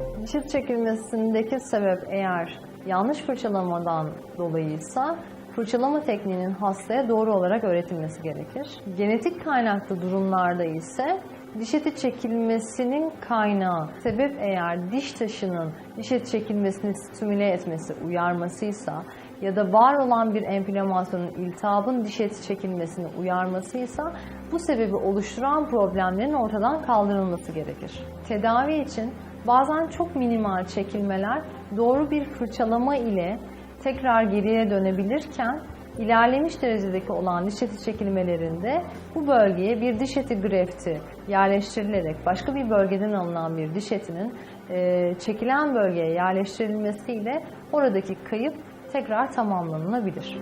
Eti çekilmesindeki sebep eğer yanlış fırçalamadan dolayıysa fırçalama tekniğinin hastaya doğru olarak öğretilmesi gerekir. Genetik kaynaklı durumlarda ise diş eti çekilmesinin kaynağı sebep eğer diş taşının diş eti çekilmesini stimüle etmesi, uyarmasıysa ya da var olan bir enflamasyonun, iltihabın diş eti çekilmesini uyarmasıysa bu sebebi oluşturan problemlerin ortadan kaldırılması gerekir. Tedavi için bazen çok minimal çekilmeler doğru bir fırçalama ile tekrar geriye dönebilirken ilerlemiş derecedeki olan diş eti çekilmelerinde bu bölgeye bir diş eti grefti yerleştirilerek başka bir bölgeden alınan bir diş etinin e, çekilen bölgeye yerleştirilmesiyle oradaki kayıp tekrar tamamlanabilir.